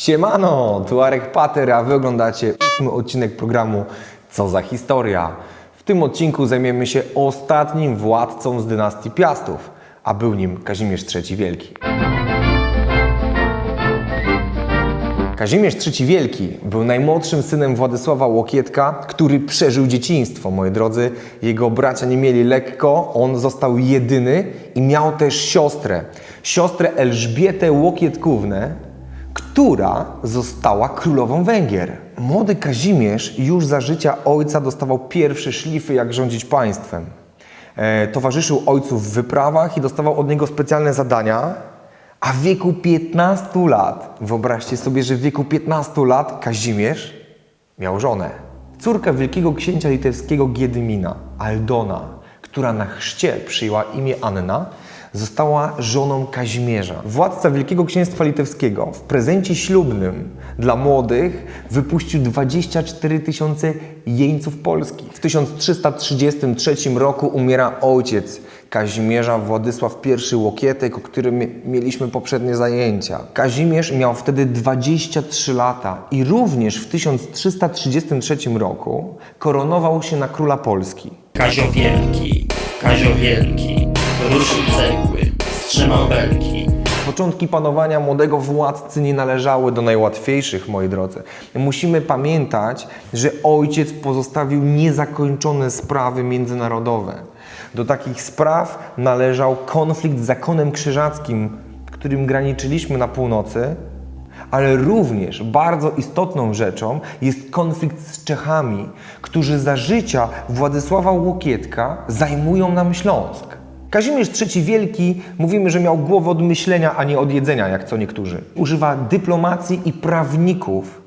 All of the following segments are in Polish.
Siemano, tu Arek Pater, a wy oglądacie ósmy odcinek programu Co za historia. W tym odcinku zajmiemy się ostatnim władcą z dynastii Piastów, a był nim Kazimierz III Wielki. Kazimierz III Wielki był najmłodszym synem Władysława Łokietka, który przeżył dzieciństwo, moi drodzy. Jego bracia nie mieli lekko, on został jedyny i miał też siostrę. Siostrę Elżbietę Łokietkównę, która została królową Węgier. Młody Kazimierz już za życia ojca dostawał pierwsze szlify, jak rządzić państwem. E, towarzyszył ojcu w wyprawach i dostawał od niego specjalne zadania, a w wieku 15 lat, wyobraźcie sobie, że w wieku 15 lat Kazimierz miał żonę. Córkę wielkiego księcia litewskiego Giedymina, Aldona, która na chrzcie przyjęła imię Anna, została żoną Kazimierza. Władca Wielkiego Księstwa Litewskiego w prezencie ślubnym dla młodych wypuścił 24 tysiące jeńców polskich. W 1333 roku umiera ojciec Kazimierza Władysław I Łokietek, o którym mieliśmy poprzednie zajęcia. Kazimierz miał wtedy 23 lata i również w 1333 roku koronował się na króla Polski. Kazio Wielki, Kazio Wielki, cegły, wstrzymał belki. Początki panowania młodego władcy nie należały do najłatwiejszych, moi drodzy. Musimy pamiętać, że ojciec pozostawił niezakończone sprawy międzynarodowe. Do takich spraw należał konflikt z zakonem krzyżackim, którym graniczyliśmy na północy, ale również bardzo istotną rzeczą jest konflikt z Czechami, którzy za życia Władysława Łokietka zajmują nam Śląsk. Kazimierz III Wielki mówimy, że miał głowę od myślenia, a nie od jedzenia, jak co niektórzy. Używa dyplomacji i prawników,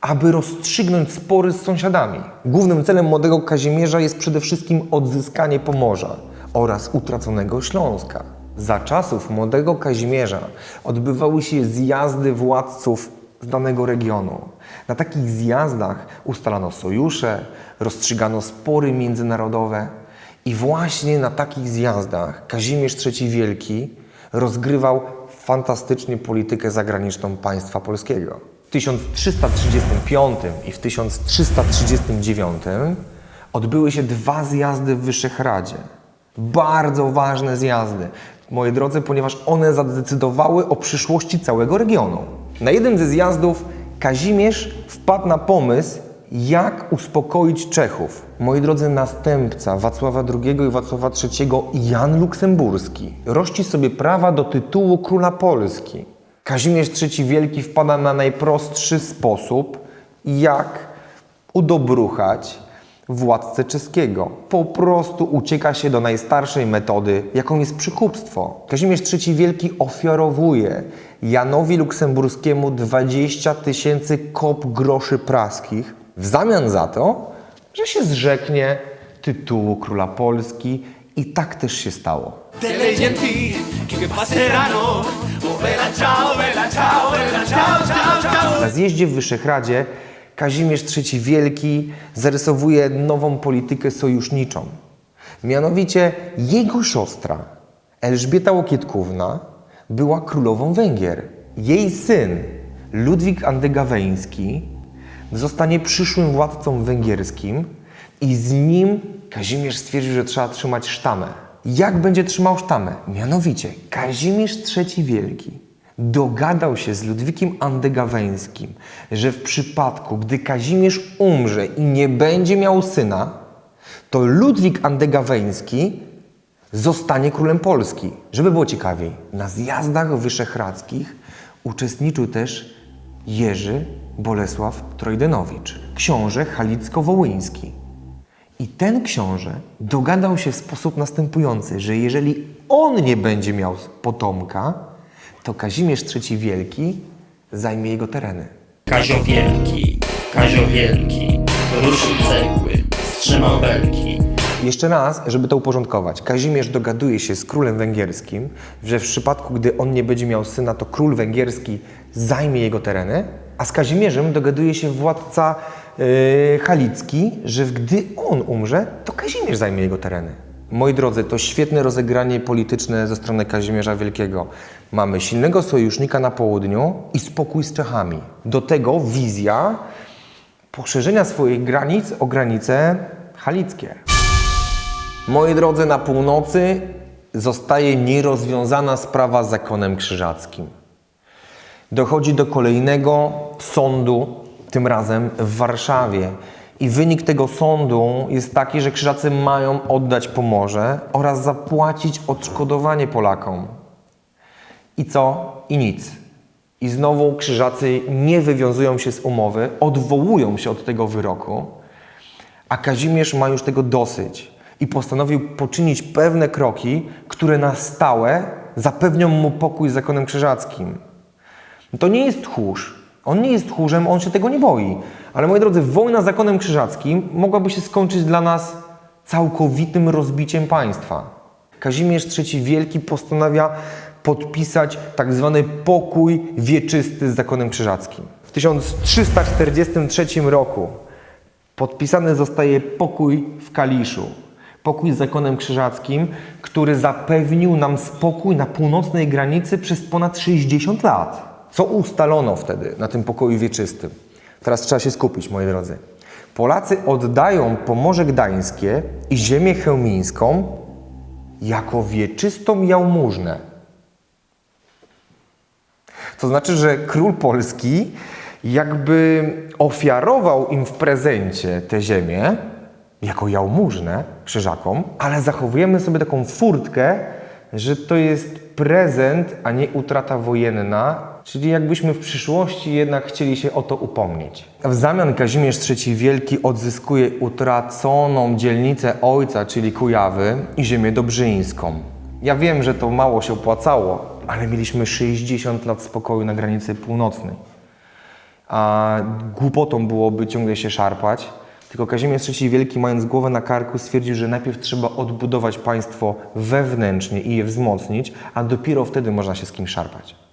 aby rozstrzygnąć spory z sąsiadami. Głównym celem młodego Kazimierza jest przede wszystkim odzyskanie Pomorza oraz utraconego Śląska. Za czasów młodego Kazimierza odbywały się zjazdy władców z danego regionu. Na takich zjazdach ustalano sojusze, rozstrzygano spory międzynarodowe i właśnie na takich zjazdach Kazimierz III Wielki rozgrywał fantastycznie politykę zagraniczną państwa polskiego. W 1335 i w 1339 odbyły się dwa zjazdy w Wyszehradzie. Bardzo ważne zjazdy, moi drodzy, ponieważ one zadecydowały o przyszłości całego regionu. Na jednym ze zjazdów Kazimierz wpadł na pomysł, jak uspokoić Czechów. Moi drodzy, następca Wacława II i Wacława III, Jan Luksemburski, rości sobie prawa do tytułu króla Polski. Kazimierz III Wielki wpada na najprostszy sposób, jak udobruchać władcę czeskiego. Po prostu ucieka się do najstarszej metody, jaką jest przykupstwo. Kazimierz III Wielki ofiarowuje Janowi Luksemburskiemu 20 tysięcy kop groszy praskich w zamian za to, że się zrzeknie tytułu króla Polski i tak też się stało. Na zjeździe w Wyszehradzie Kazimierz III Wielki zarysowuje nową politykę sojuszniczą. Mianowicie jego siostra Elżbieta Łokietkówna była królową Węgier. Jej syn Ludwik Andegaweński zostanie przyszłym władcą węgierskim i z nim Kazimierz stwierdził, że trzeba trzymać sztamę. Jak będzie trzymał sztamę? Mianowicie Kazimierz III Wielki dogadał się z Ludwikiem Andegaweńskim, że w przypadku, gdy Kazimierz umrze i nie będzie miał syna, to Ludwik Andegaweński zostanie królem Polski. Żeby było ciekawiej, na zjazdach wyszehradzkich uczestniczył też Jerzy Bolesław Trojdenowicz, książę halicko-wołyński. I ten książę dogadał się w sposób następujący, że jeżeli on nie będzie miał potomka, to Kazimierz III Wielki zajmie jego tereny. Kazio Wielki, Kazio Wielki, ruszył cegły, wstrzymał belki. Jeszcze raz, żeby to uporządkować. Kazimierz dogaduje się z królem węgierskim, że w przypadku, gdy on nie będzie miał syna, to król węgierski zajmie jego tereny, a z Kazimierzem dogaduje się władca yy, halicki, że gdy on umrze, to Kazimierz zajmie jego tereny. Moi drodzy, to świetne rozegranie polityczne ze strony Kazimierza Wielkiego. Mamy silnego sojusznika na południu i spokój z Czechami. Do tego wizja poszerzenia swoich granic o granice halickie. Moi drodzy, na północy zostaje nierozwiązana sprawa z zakonem krzyżackim. Dochodzi do kolejnego sądu, tym razem w Warszawie. I wynik tego sądu jest taki, że Krzyżacy mają oddać Pomorze oraz zapłacić odszkodowanie Polakom. I co? I nic. I znowu Krzyżacy nie wywiązują się z umowy, odwołują się od tego wyroku, a Kazimierz ma już tego dosyć i postanowił poczynić pewne kroki, które na stałe zapewnią mu pokój z zakonem krzyżackim. To nie jest tchórz. On nie jest tchórzem, on się tego nie boi. Ale moi drodzy, wojna z zakonem krzyżackim mogłaby się skończyć dla nas całkowitym rozbiciem państwa. Kazimierz III Wielki postanawia podpisać tak zwany pokój wieczysty z zakonem krzyżackim. W 1343 roku podpisany zostaje pokój w Kaliszu. Pokój z zakonem krzyżackim, który zapewnił nam spokój na północnej granicy przez ponad 60 lat. Co ustalono wtedy na tym pokoju wieczystym? Teraz trzeba się skupić, moi drodzy. Polacy oddają Pomorze Gdańskie i ziemię chełmińską jako wieczystą jałmużnę. To znaczy, że król polski jakby ofiarował im w prezencie tę ziemię jako jałmużnę krzyżakom, ale zachowujemy sobie taką furtkę, że to jest prezent, a nie utrata wojenna, czyli jakbyśmy w przyszłości jednak chcieli się o to upomnieć. W zamian Kazimierz III Wielki odzyskuje utraconą dzielnicę ojca, czyli Kujawy i ziemię dobrzyńską. Ja wiem, że to mało się opłacało, ale mieliśmy 60 lat spokoju na granicy północnej a głupotą byłoby ciągle się szarpać. Tylko Kazimierz III Wielki, mając głowę na karku, stwierdził, że najpierw trzeba odbudować państwo wewnętrznie i je wzmocnić, a dopiero wtedy można się z kimś szarpać.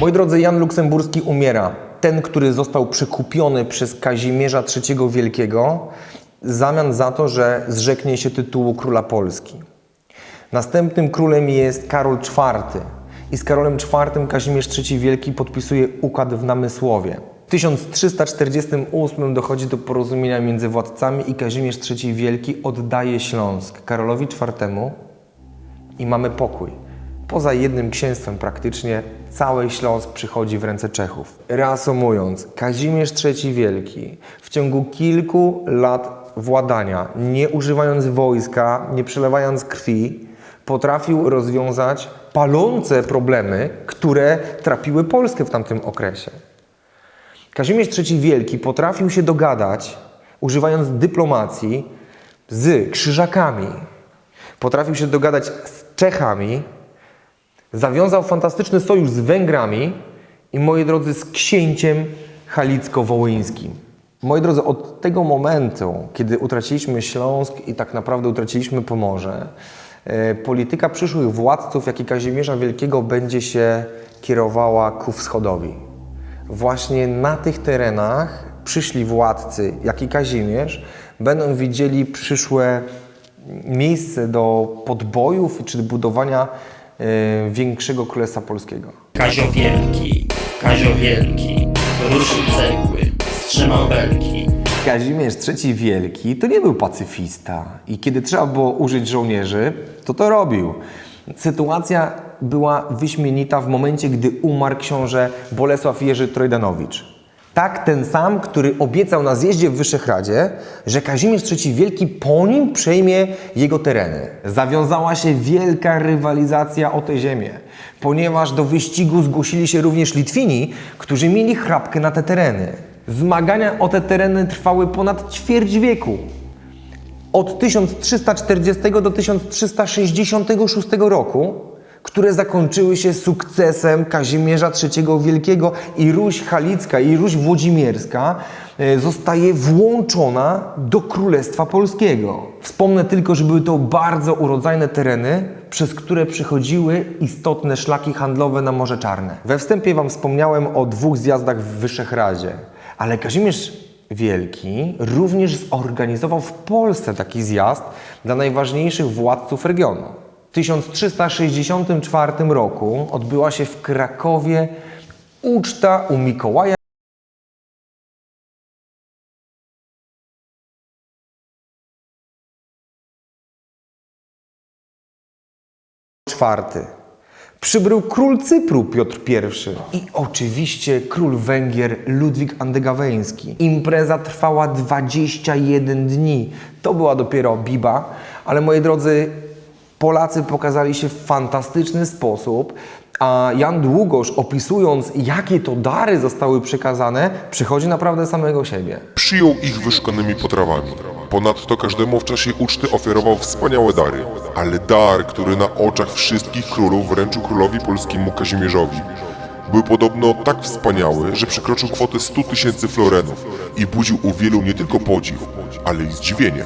Moi drodzy, Jan Luksemburski umiera. Ten, który został przekupiony przez Kazimierza III Wielkiego w zamian za to, że zrzeknie się tytułu króla Polski. Następnym królem jest Karol IV. I z Karolem IV Kazimierz III Wielki podpisuje układ w Namysłowie. W 1348 dochodzi do porozumienia między władcami i Kazimierz III Wielki oddaje Śląsk Karolowi IV i mamy pokój. Poza jednym księstwem praktycznie cały Śląsk przychodzi w ręce Czechów. Reasumując, Kazimierz III Wielki w ciągu kilku lat władania, nie używając wojska, nie przelewając krwi, potrafił rozwiązać palące problemy, które trapiły Polskę w tamtym okresie. Kazimierz III Wielki potrafił się dogadać, używając dyplomacji, z Krzyżakami. Potrafił się dogadać z Czechami, zawiązał fantastyczny sojusz z Węgrami i, moi drodzy, z księciem halicko-wołyńskim. Moi drodzy, od tego momentu, kiedy utraciliśmy Śląsk i tak naprawdę utraciliśmy Pomorze, e, polityka przyszłych władców, jak i Kazimierza Wielkiego, będzie się kierowała ku wschodowi. Właśnie na tych terenach przyszli władcy, jak i Kazimierz, będą widzieli przyszłe miejsce do podbojów czy budowania większego królestwa polskiego. Kazio Wielki, Kazio Wielki, ruszył cegły, wstrzymał belki. Kazimierz III Wielki to nie był pacyfista i kiedy trzeba było użyć żołnierzy, to to robił. Sytuacja była wyśmienita w momencie, gdy umarł książę Bolesław Jerzy Trojdanowicz. Tak ten sam, który obiecał na zjeździe w Wyszehradzie, że Kazimierz III Wielki po nim przejmie jego tereny. Zawiązała się wielka rywalizacja o tę ziemię, ponieważ do wyścigu zgłosili się również Litwini, którzy mieli chrapkę na te tereny. Zmagania o te tereny trwały ponad ćwierć wieku. Od 1340 do 1366 roku, które zakończyły się sukcesem Kazimierza III Wielkiego i Ruś Halicka i Ruś Włodzimierska e, zostaje włączona do Królestwa Polskiego. Wspomnę tylko, że były to bardzo urodzajne tereny, przez które przechodziły istotne szlaki handlowe na Morze Czarne. We wstępie Wam wspomniałem o dwóch zjazdach w Wyszehradzie, ale Kazimierz Wielki również zorganizował w Polsce taki zjazd dla najważniejszych władców regionu. W 1364 roku odbyła się w Krakowie uczta u Mikołaja IV. Przybył król Cypru Piotr I i oczywiście król Węgier Ludwik Andegaweński. Impreza trwała 21 dni. To była dopiero biba, ale moi drodzy, Polacy pokazali się w fantastyczny sposób, a Jan Długosz opisując jakie to dary zostały przekazane, przychodzi naprawdę samego siebie. Przyjął ich wyszukanymi potrawami. Ponadto każdemu w czasie uczty ofiarował wspaniałe dary. Ale dar, który na oczach wszystkich królów wręczył królowi polskiemu Kazimierzowi, był podobno tak wspaniały, że przekroczył kwotę 100 tysięcy florenów i budził u wielu nie tylko podziw, ale i zdziwienie.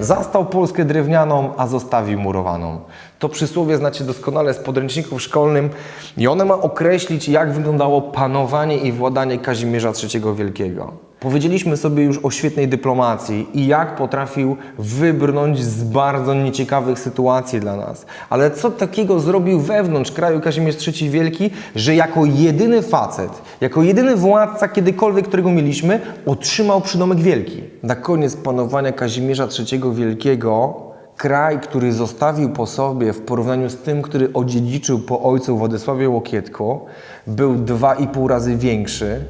Zastał Polskę drewnianą, a zostawił murowaną. To przysłowie znacie doskonale z podręczników szkolnym i one ma określić, jak wyglądało panowanie i władanie Kazimierza III Wielkiego. Powiedzieliśmy sobie już o świetnej dyplomacji i jak potrafił wybrnąć z bardzo nieciekawych sytuacji dla nas. Ale co takiego zrobił wewnątrz kraju Kazimierz III Wielki, że jako jedyny facet, jako jedyny władca kiedykolwiek, którego mieliśmy, otrzymał przydomek wielki. Na koniec panowania Kazimierza III Wielkiego kraj, który zostawił po sobie w porównaniu z tym, który odziedziczył po ojcu Władysławie Łokietko, był dwa i pół razy większy,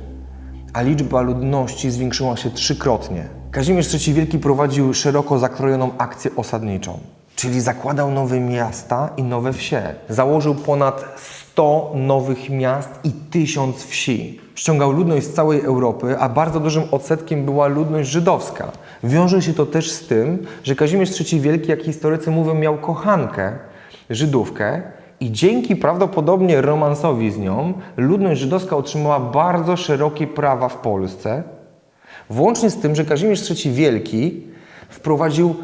a liczba ludności zwiększyła się trzykrotnie. Kazimierz III Wielki prowadził szeroko zakrojoną akcję osadniczą, czyli zakładał nowe miasta i nowe wsie. Założył ponad 100 nowych miast i 1000 wsi. Ściągał ludność z całej Europy, a bardzo dużym odsetkiem była ludność żydowska. Wiąże się to też z tym, że Kazimierz III Wielki, jak historycy mówią, miał kochankę, Żydówkę, i dzięki prawdopodobnie romansowi z nią, ludność żydowska otrzymała bardzo szerokie prawa w Polsce, włącznie z tym, że Kazimierz III Wielki wprowadził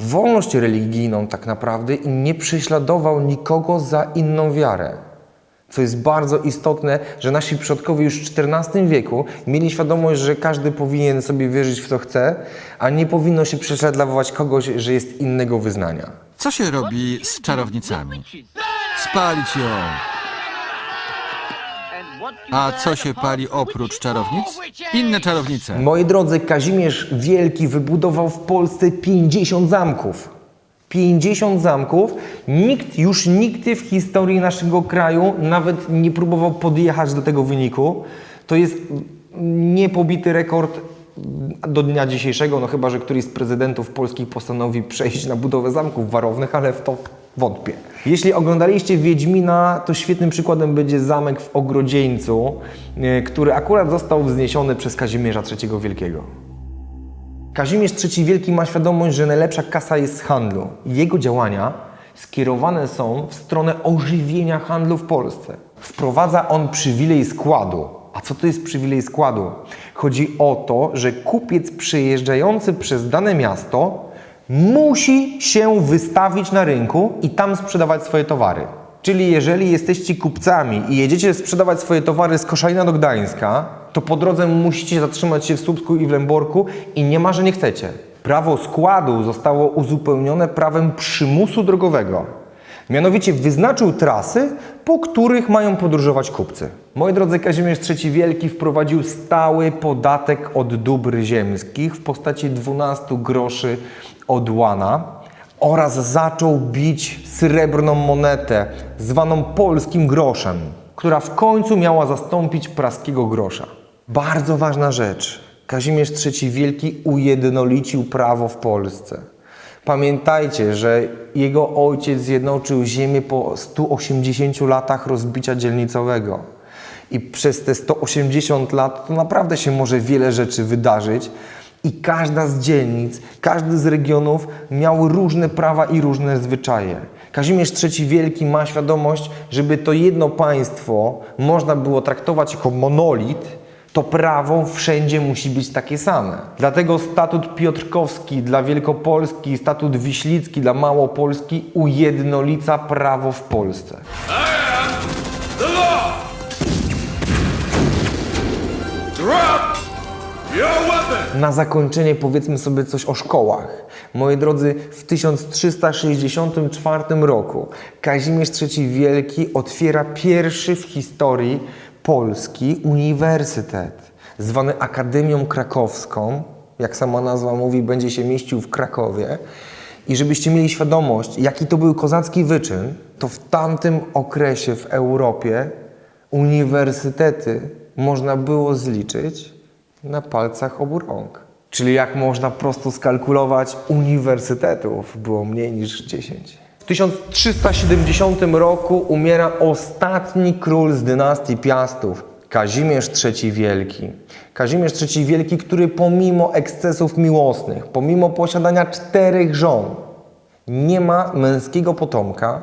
wolność religijną tak naprawdę i nie prześladował nikogo za inną wiarę. Co jest bardzo istotne, że nasi przodkowie już w XIV wieku mieli świadomość, że każdy powinien sobie wierzyć w co chce, a nie powinno się prześladować kogoś, że jest innego wyznania. Co się robi z czarownicami? Spalić ją. A co się pali oprócz czarownic? Inne czarownice. Moi drodzy, Kazimierz Wielki wybudował w Polsce 50 zamków. 50 zamków. Nikt, już nigdy w historii naszego kraju nawet nie próbował podjechać do tego wyniku. To jest niepobity rekord do dnia dzisiejszego, no chyba, że któryś z prezydentów polskich postanowi przejść na budowę zamków warownych, ale w to wątpię. Jeśli oglądaliście Wiedźmina, to świetnym przykładem będzie zamek w Ogrodzieńcu, e, który akurat został wzniesiony przez Kazimierza III Wielkiego. Kazimierz III Wielki ma świadomość, że najlepsza kasa jest z handlu. Jego działania skierowane są w stronę ożywienia handlu w Polsce. Wprowadza on przywilej składu. A co to jest przywilej składu? Chodzi o to, że kupiec przejeżdżający przez dane miasto musi się wystawić na rynku i tam sprzedawać swoje towary. Czyli jeżeli jesteście kupcami i jedziecie sprzedawać swoje towary z Koszalina do Gdańska, to po drodze musicie zatrzymać się w Słupsku i w Lęborku i nie ma, że nie chcecie. Prawo składu zostało uzupełnione prawem przymusu drogowego. Mianowicie wyznaczył trasy, po których mają podróżować kupcy. Moi drodzy, Kazimierz III Wielki wprowadził stały podatek od dóbr ziemskich w postaci 12 groszy od łana oraz zaczął bić srebrną monetę, zwaną polskim groszem, która w końcu miała zastąpić praskiego grosza. Bardzo ważna rzecz. Kazimierz III Wielki ujednolicił prawo w Polsce. Pamiętajcie, że jego ojciec zjednoczył ziemię po 180 latach rozbicia dzielnicowego. I przez te 180 lat to naprawdę się może wiele rzeczy wydarzyć. I każda z dzielnic, każdy z regionów miał różne prawa i różne zwyczaje. Kazimierz III Wielki ma świadomość, żeby to jedno państwo można było traktować jako monolit, to prawo wszędzie musi być takie same. Dlatego statut Piotrkowski dla Wielkopolski, statut Wiślicki dla Małopolski ujednolica prawo w Polsce. Drop! Na zakończenie powiedzmy sobie coś o szkołach. Moi drodzy, w 1364 roku Kazimierz III Wielki otwiera pierwszy w historii polski uniwersytet, zwany Akademią Krakowską. Jak sama nazwa mówi, będzie się mieścił w Krakowie. I żebyście mieli świadomość, jaki to był kozacki wyczyn, to w tamtym okresie w Europie uniwersytety można było zliczyć na palcach obu rąk. Czyli jak można prosto skalkulować, uniwersytetów było mniej niż 10. W 1370 roku umiera ostatni król z dynastii Piastów, Kazimierz III Wielki. Kazimierz III Wielki, który pomimo ekscesów miłosnych, pomimo posiadania czterech żon, nie ma męskiego potomka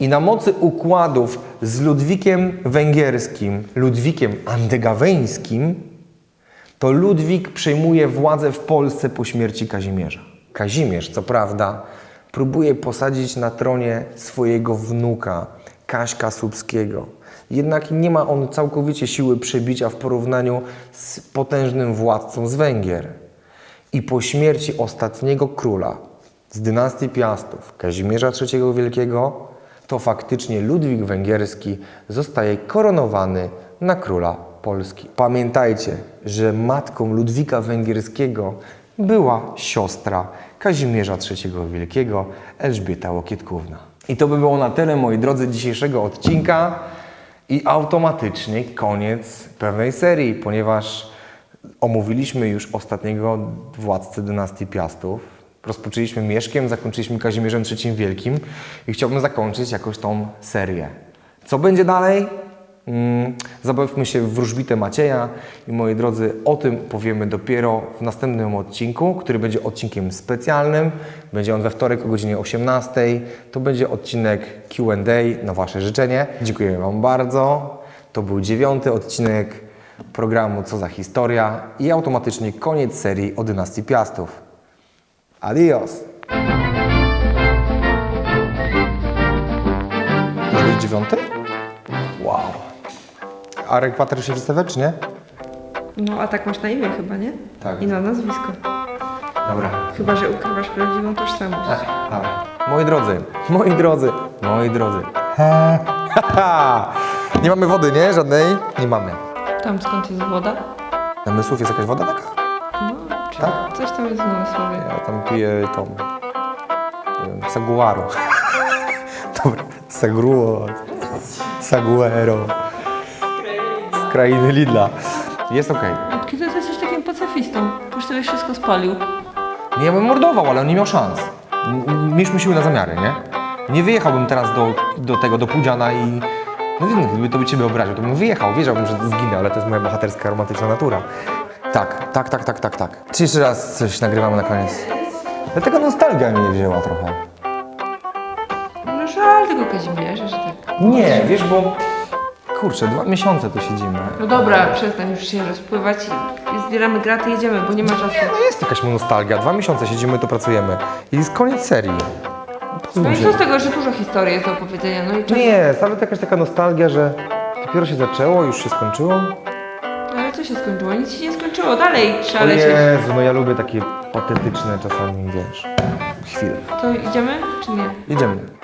i na mocy układów z Ludwikiem Węgierskim, Ludwikiem Andegaweńskim, to Ludwik przejmuje władzę w Polsce po śmierci Kazimierza. Kazimierz, co prawda, próbuje posadzić na tronie swojego wnuka, Kaśka Słupskiego. Jednak nie ma on całkowicie siły przebicia w porównaniu z potężnym władcą z Węgier. I po śmierci ostatniego króla z dynastii Piastów, Kazimierza III Wielkiego, to faktycznie Ludwik Węgierski zostaje koronowany na króla Polski. Pamiętajcie, że matką Ludwika Węgierskiego była siostra Kazimierza III Wielkiego, Elżbieta Łokietkówna. I to by było na tyle, moi drodzy, dzisiejszego odcinka i automatycznie koniec pewnej serii, ponieważ omówiliśmy już ostatniego władcę dynastii Piastów. Rozpoczęliśmy Mieszkiem, zakończyliśmy Kazimierzem III Wielkim i chciałbym zakończyć jakoś tą serię. Co będzie dalej? Mm, zabawmy się w wróżbitę Macieja i moi drodzy, o tym powiemy dopiero w następnym odcinku, który będzie odcinkiem specjalnym. Będzie on we wtorek o godzinie 18. To będzie odcinek Q&A na Wasze życzenie. Dziękuję Wam bardzo. To był dziewiąty odcinek programu Co za historia i automatycznie koniec serii o dynastii Piastów. Adios! Będzie dziewiąty? A rekwater się przedstawia, czy nie? No, a tak masz na imię chyba, nie? Tak. I na nazwisko. Dobra. Chyba, że ukrywasz prawdziwą tożsamość. Dobra. Moi drodzy, moi drodzy, moi drodzy. He, ha, ha. Nie mamy wody, nie? Żadnej? Nie mamy. Tam skąd jest woda? Namysłów jest jakaś woda taka? No, czy Tak? coś tam jest w namysłowie. Ja tam piję tą... wiem, Saguaro. Dobra. Sagruo. Saguero. Krainy Lidla. Jest okej. Od kiedy ty jesteś takim pacyfistą? Już sobie wszystko spalił. Nie, ja bym mordował, ale on nie miał szans. M- m- Mieliśmy siły na zamiary, nie? Nie wyjechałbym teraz do, do tego, do Pudziana i... No wiem, gdyby to by Ciebie obraził, to bym wyjechał, wiedziałbym, że zginę, ale to jest moja bohaterska, romantyczna natura. Tak, tak, tak, tak, tak, tak. Czy jeszcze raz coś nagrywamy na koniec? Dlatego nostalgia mnie wzięła trochę. No żal tego Kazimierza, że tak. Nie, wiesz, bo... Kurczę, dwa miesiące tu siedzimy. No dobra, przestań już się rozpływać i zbieramy graty, jedziemy, bo nie ma czasu. No jest jakaś nostalgia, dwa miesiące siedzimy, tu pracujemy. I jest koniec serii. No i co z tego, że dużo historii jest do opowiedzenia, no i Nie czemu? to jakaś taka nostalgia, że dopiero się zaczęło, już się skończyło. Ale co się skończyło? Nic się nie skończyło, dalej O trzeba lecieć. Jezu, no ja lubię takie patetyczne czasami, wiesz, chwile. To idziemy, czy nie? Jedziemy.